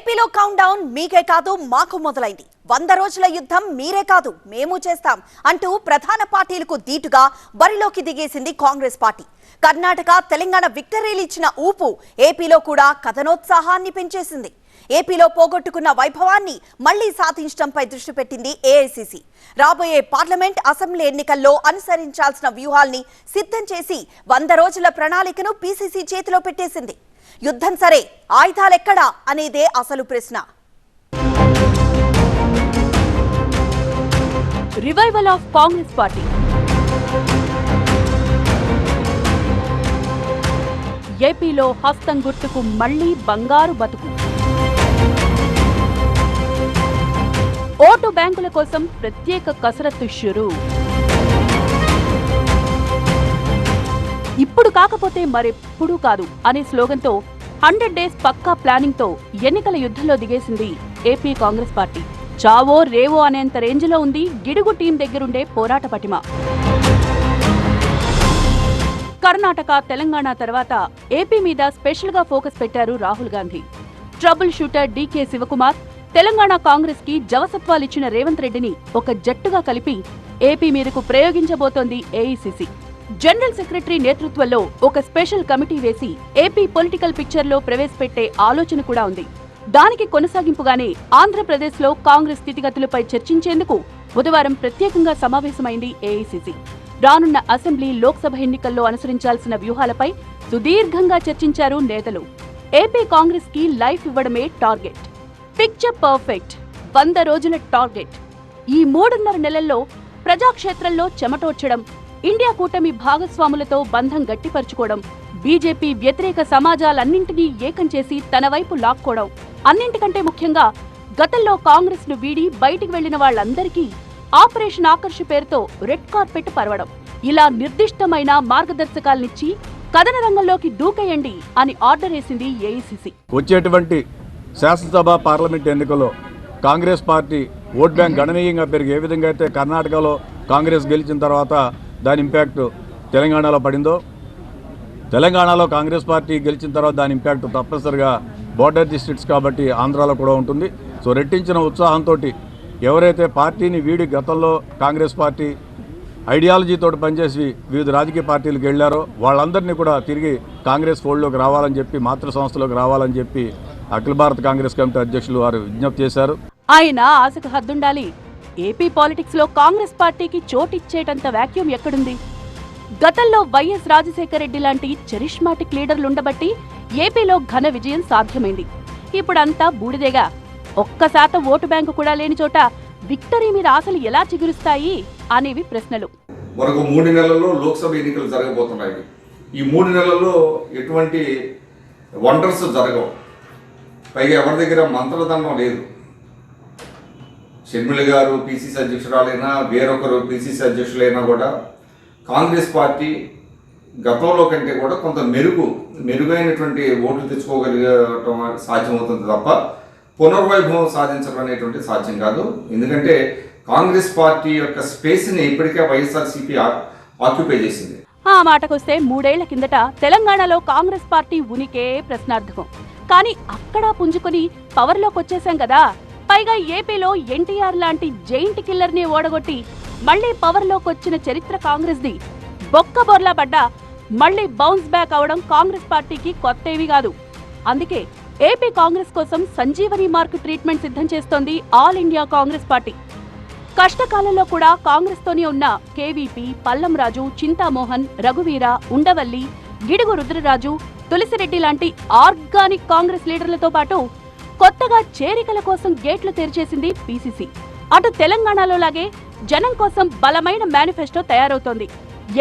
ఏపీలో count down మీకే కాదు మాకు మొదలైంది. వంద రోజుల యుద్ధం మీరే కాదు మేము చేస్తాం అంటూ ప్రధాన పార్టీలకు దీటుగా బరిలోకి దిగేసింది కాంగ్రెస్ పార్టీ. కర్ణాటక తెలంగాణ విక్టరీలు ఇచ్చిన ఊపు ఏపీలో కూడా కథనోత్సాహాన్ని పెంచేసింది. ఏపీలో పోగొట్టుకున్న వైభవాన్ని మళ్ళీ సాధించడంపై దృష్టి పెట్టింది ఏఐసిసి. రాబోయే పార్లమెంట్ అసెంబ్లీ ఎన్నికల్లో అనుసరించాల్సిన వ్యూహాల్ని సిద్ధం చేసి వంద రోజుల ప్రణాళికను పీసీసీ చేతిలో పెట్టేసింది. యుద్ధం సరే ఆయుధాలెక్కడా? అనేదే అసలు ప్రశ్న. రివైవల్ ఆఫ్ కాంగ్రెస్ పార్టీ ఏపీలో హస్తం గుర్తుకు మళ్ళీ బంగారు బతుకు. ఓటు బ్యాంకుల కోసం ప్రత్యేక కసరత్తు షురూ. ఇప్పుడు కాకపోతే మరెప్పుడూ కాదు అనే స్లోగన్తో హండ్రెడ్ డేస్ పక్కా ప్లానింగ్తో ఎన్నికల యుద్ధంలో దిగేసింది ఏపీ కాంగ్రెస్ పార్టీ. చావో రేవో అనేంత రేంజ్లో ఉంది గిడుగు టీం దగ్గరుండే పోరాట పటిమ. కర్ణాటక తెలంగాణ తర్వాత ఏపీ మీద స్పెషల్గా ఫోకస్ పెట్టారు Rahul Gandhi. Trouble shooter DK Shivakumar Telangana కాంగ్రెస్కి జవసత్వాలిచ్చిన రేవంత్ రెడ్డిని ఒక జట్టుగా కలిపి ఏపీ మీదకు ప్రయోగించబోతోంది ఏఐసిసి. జనరల్ సెక్రటరీ నేతృత్వంలో ఒక స్పెషల్ కమిటీ వేసి ఏపీ పొలిటికల్ పిక్చర్లో ప్రవేశపెట్టే ఆలోచన కూడా ఉంది. దానికి కొనసాగింపుగానే ఆంధ్రప్రదేశ్లో కాంగ్రెస్ స్థితిగతులపై చర్చించేందుకు బుధవారం ప్రత్యేకంగా సమావేశమైంది ఏఐసిసి. రానున్న అసెంబ్లీ లోక్సభ ఎన్నికల్లో అనుసరించాల్సిన వ్యూహాలపై సుదీర్ఘంగా చర్చించారు నేతలు. ఏపీ కాంగ్రెస్కి లైఫ్ ఇవ్వడమే టార్గెట్. Picture perfect. వంద రోజుల టార్గెట్. ఈ మూడున్నర నెలల్లో ప్రజాక్షేత్రంలో చెమటోడ్చడం ఇండియా కూటమి భాగస్వాములతో బంధం గట్టిపరుచుకోవడం బీజేపీ వ్యతిరేక సమాజాలన్నింటినీ ఏకం చేసి తన వైపు లాక్కోవడం అన్నింటికంటే ముఖ్యంగా గతంలో కాంగ్రెస్ను వీడి బయటికి వెళ్ళిన వాళ్ళందరికీ ఆపరేషన్ ఆకర్ష్ పేరుతో రెడ్ కార్పెట్ పరవడం ఇలా నిర్దిష్టమైన మార్గదర్శకాలనిచ్చి కథన రంగంలోకి దూకేయండి అని ఆర్డర్ వేసింది ఏఐసిసి. వచ్చేటువంటి శాసనసభ పార్లమెంట్ ఎన్నికల్లో కాంగ్రెస్ పార్టీ ఓట్ బ్యాంక్ గణనీయంగా పెరిగి ఏ విధంగా అయితే కర్ణాటకలో కాంగ్రెస్ గెలిచిన తర్వాత దాని ఇంపాక్ట్ తెలంగాణలో పడిందో? తెలంగాణలో కాంగ్రెస్ పార్టీ గెలిచిన తర్వాత దాని ఇంపాక్ట్ తప్పనిసరిగా బోర్డర్ డిస్ట్రిక్ట్స్ కాబట్టి ఆంధ్రాలో కూడా ఉంటుంది. సో రెట్టించిన ఉత్సాహంతో ఎవరైతే పార్టీని వీడి గతంలో కాంగ్రెస్ పార్టీ ఐడియాలజీతో పనిచేసి వివిధ రాజకీయ పార్టీలకు వెళ్ళారో వాళ్ళందరినీ కూడా తిరిగి కాంగ్రెస్ ఫోల్డ్లోకి రావాలని చెప్పి మాతృ సంస్థలోకి రావాలని చెప్పి అఖిల భారత కాంగ్రెస్ కమిటీ అధ్యక్షులు వారు విజ్ఞప్తి చేశారు. ఆయన ఆశకు హద్దుండాలి. ఏపీ పాలిటిక్స్లో కాంగ్రెస్ పార్టీకి చోటిచ్చేటంత వాక్యూమ్ ఎక్కడుంది? గతంలో వైఎస్ రాజశేఖర రెడ్డి లాంటి చరిష్మాటిక్ లీడర్లుండబట్టి ఏపీలో ఘన విజయం సాధ్యమైంది. ఇప్పుడంతా బూడిదేగా. ఒక్క శాతం ఓటు బ్యాంకు కూడా లేని చోట విక్టరీ మీద ఆశలు ఎలా చిగురుస్తాయి అనేవి ప్రశ్నలు. మరొక మూడు నెలల్లో లోక్సభ ఎన్నికలు జరగబోతున్నాయి. ఈ మూడు నెలల్లో ఎటువంటి వండర్స్ జరగవు. పైగా ఎవరి దగ్గర మంత్రదండం లేదు. షర్మిల గారు పిసిసి అధ్యక్షురాలైనా వేరొకరు పిసిసి అధ్యక్షులైనా కూడా కాంగ్రెస్ పార్టీ గతంలో కంటే కూడా కొంత మెరుగు మెరుగైనటువంటి ఓట్లు తెచ్చుకోగలిగటం సాధ్యమవుతుంది తప్ప పునర్వైభవం సాధించడం అనేటువంటి సాధ్యం కాదు. ఎందుకంటే కాంగ్రెస్ పార్టీ యొక్క స్పేస్ని ఇప్పటికే వైఎస్ఆర్సీపీ ఆక్యుపై చేసింది. ఆ మాటకొస్తే మూడేళ్ళ కిందట తెలంగాణలో కాంగ్రెస్ పార్టీ ఉనికే ప్రశ్నార్థకం. కానీ అక్కడ పుంజుకొని పవర్లోకి వచ్చేసాం కదా. పైగా ఏపీలో ఎన్టీఆర్ లాంటి జైంట్ కిల్లర్ని ఓడగొట్టి మళ్ళీ పవర్లోకి వచ్చిన చరిత్ర కాంగ్రెస్ది బొక్క బొర్లా పడ్డా మళ్ళీ బౌన్స్ బ్యాక్ అవడం కాంగ్రెస్ పార్టీకి కొత్తేవి కాదు. అందుకే ఏపీ కాంగ్రెస్ కోసం సంజీవని మార్క్ ట్రీట్మెంట్ సిద్ధం చేస్తోంది ఆల్ ఇండియా కాంగ్రెస్ పార్టీ. కష్టకాలంలో కూడా కాంగ్రెస్ తోనే ఉన్న కేవీపీ పల్లంరాజు చింతామోహన్ రఘువీర ఉండవల్లి గిడుగు రుద్రరాజు తులసిరెడ్డి లాంటి ఆర్గానిక్ కాంగ్రెస్ లీడర్లతో పాటు కొత్తగా చేరికల కోసం గేట్లు తెరిచేసింది పీసీసీ. అటు తెలంగాణలో లాగే జనం కోసం బలమైన మేనిఫెస్టో తయారవుతోంది.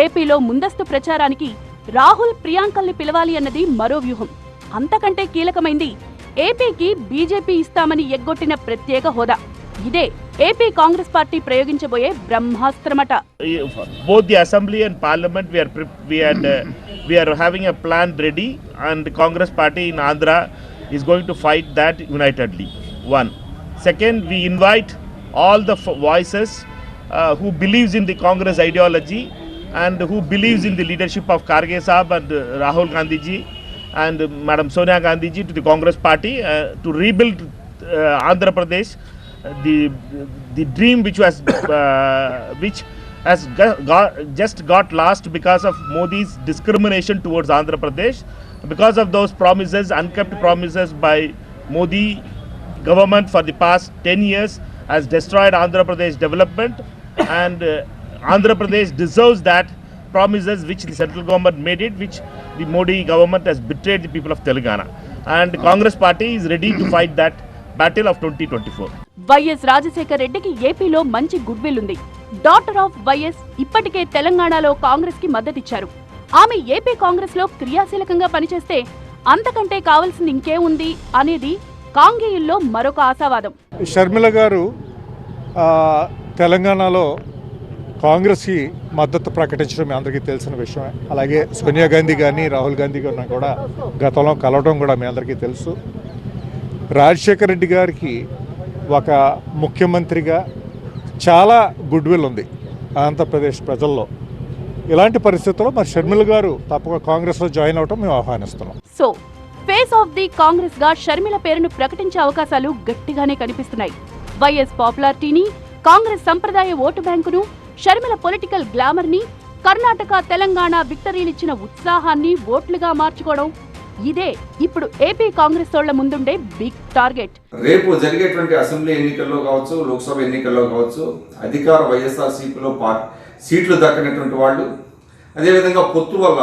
ఏపీలో ముందస్తు ప్రచారానికి రాహుల్ ప్రియాంకల్ని పిలవాలి అన్నది మరో వ్యూహం. అంతకంటే కీలకమైంది ఏపీకి బీజేపీ ఇస్తామని ఎగ్గొట్టిన ప్రత్యేక హోదా. ఇదే ఏపీ కాంగ్రెస్ పార్టీ ప్రయోగించబోయే బ్రహ్మాస్త్రమట. Both the assembly and parliament we're we're we're having a plan ready and Congress party in Andhra is going to fight that unitedly one. Second we invite all the voices uh, who believes in the congress ideology and who believes in the leadership of karge Saab and uh, rahul gandhi ji and Madam Sonia Gandhi ji to the Congress party uh, to rebuild uh, Andhra Pradesh, uh, the the dream which was uh, which has got, got, just got lost because of Modi's discrimination towards Andhra Pradesh, because of those promises, unkept promises by Modi government for the past 10 years has destroyed Andhra Pradesh development and uh, Andhra Pradesh deserves that promises which the central government made it which the Modi government has betrayed the people of Telangana and Congress party is ready to fight that battle of 2024 YS Rajasekhara రెడ్డికి ఏపీలో మంచి good will ఉంది daughter of YS ఇప్పటికే తెలంగాణలో కాంగ్రెస్కి మద్దతిచ్చారు ఆమె AP కాంగ్రెస్లో క్రియాశీలకంగా పనిచేస్తే అంతకంటే కావాల్సింది ఉంది అనేది కాంగేయుల్లో మరొక ఆశావాదం. షర్మిల గారు తెలంగాణలో కాంగ్రెస్కి మద్దతు ప్రకటించడం మీ అందరికీ తెలిసిన విషయమే. అలాగే సోనియా గాంధీ కానీ రాహుల్ గాంధీ గారిని కూడా గతంలో కలవడం కూడా మీ అందరికీ తెలుసు. రాజశేఖర రెడ్డి గారికి ఒక ముఖ్యమంత్రిగా చాలా గుడ్విల్ ఉంది ఆంధ్రప్రదేశ్ ప్రజల్లో. ఇలాంటి పరిస్థితుల్లో మరి షర్మిల గారు తప్పక కాంగ్రెస్లో జాయిన్ అవడం మేము ఆహ్వానిస్తున్నాం. సో ఫేస్ ఆఫ్ ది కాంగ్రెస్గా షర్మిల పేరును ప్రకటించే అవకాశాలు గట్టిగానే కనిపిస్తున్నాయి. వైఎస్ పాపులారిటీని కాంగ్రెస్ సంప్రదాయ ఓటు బ్యాంకును షర్మిల పొలిటికల్ గ్లామర్ని కర్ణాటక తెలంగాణ విక్టరీలిచ్చిన ఉత్సాహాన్ని ఓట్లుగా మార్చుకోవడం ఇదే ఇప్పుడు ఏపీ కాంగ్రెస్ తోళ్ళ ముందుండే బిగ్ టార్గెట్ రేపు జరిగేటువంటి అసెంబ్లీ ఎన్నికల్లో కావచ్చు లోక్సభ ఎన్నికల్లో కావచ్చు అధికార వైఎస్ఆర్సీపీలో పా సీట్లు దక్కనటువంటి వాళ్ళు. అదేవిధంగా పొత్తు వల్ల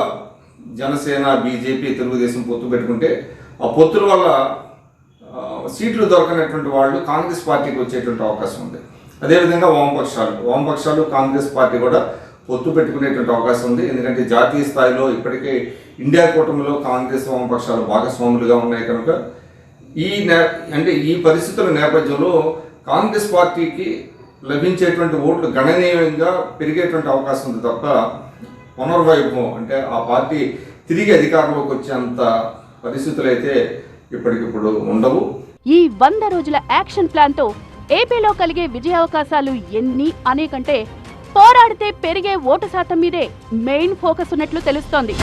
జనసేన బీజేపీ తెలుగుదేశం పొత్తు పెట్టుకుంటే ఆ పొత్తుల వల్ల సీట్లు దొరకనటువంటి వాళ్ళు కాంగ్రెస్ పార్టీకి వచ్చేటువంటి అవకాశం ఉంది. అదేవిధంగా వామపక్షాలు వామపక్షాలు కాంగ్రెస్ పార్టీ కూడా పొత్తు పెట్టుకునేటువంటి అవకాశం ఉంది. ఎందుకంటే జాతీయ స్థాయిలో ఇప్పటికే ఇండియా కూటమిలో కాంగ్రెస్ వామపక్షాలు భాగస్వాములుగా ఉన్నాయి కనుక ఈ నే అంటే ఈ పరిస్థితుల నేపథ్యంలో కాంగ్రెస్ పార్టీకి లభించేటువంటి ఓట్లు గణనీయంగా పెరిగేటువంటి అవకాశం ఉంది తప్ప పునర్వైభవం అంటే ఆ పార్టీ తిరిగి అధికారంలోకి వచ్చేంత పరిస్థితులు అయితే ఇప్పటికిప్పుడు ఉండవు. ఈ వంద రోజుల యాక్షన్ ప్లాన్తో ఏపీలో కలిగే విజయావకాశాలు ఎన్ని అనే కంటే పోరాడితే పెరిగే ఓటు శాతం మీదే మెయిన్ ఫోకస్ ఉన్నట్లు తెలుస్తోంది.